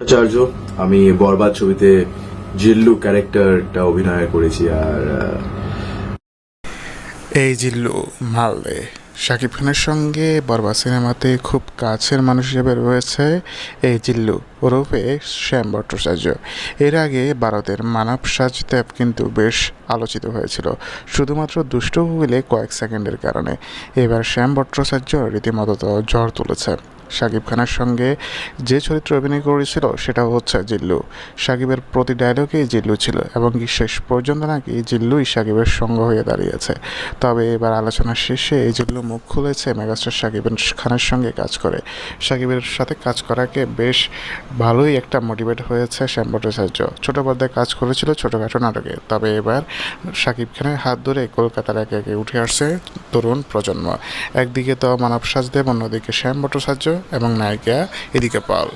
ভট্টাচার্য, আমি বরবাদ ছবিতে জিল্লু ক্যারেক্টারটা অভিনয় করেছি আর এই জিল্লু মালদে শাকিব খানের সঙ্গে বরবাদ সিনেমাতে খুব কাছের মানুষ হিসেবে রয়েছে এই জিল্লু ওরফে শ্যাম ভট্টাচার্য। এর আগে ভারতের মানব সাজদেব কিন্তু বেশ আলোচিত হয়েছিল, শুধুমাত্র দুষ্ট হুইলে কয়েক সেকেন্ডের কারণে। এবার শ্যাম ভট্টাচার্য রীতিমতো ঝড় তুলেছে। শাকিব খানের সঙ্গে যে চরিত্র অভিনয় করেছিল সেটা হচ্ছে জিল্লু। সাকিবের প্রতি ডায়লগেই জিল্লু ছিল এবং কি শেষ পর্যন্ত নাকি জিল্লুই সাকিবের সঙ্গ হয়ে দাঁড়িয়েছে। তবে এবার আলোচনা শেষে এই জিল্লু মুখ খুলেছে মেগাস্টার সাকিবের খানের সঙ্গে কাজ করে। সাকিবের সাথে কাজ করাকে বেশ ভালোই একটা মোটিভেট হয়েছে শ্যাম ভট্টাচার্য ছোটো পর্দায় কাজ করেছিল ছোটোখাটো নাটকে। তবে এবার সাকিব খানের হাত ধরে কলকাতার একে একে উঠে আসছে তরুণ প্রজন্ম। একদিকে তো মানব সাজদেব, অন্যদিকে শ্যাম ভট্টাচার্য এবং নায়িকা এদিকে পাল।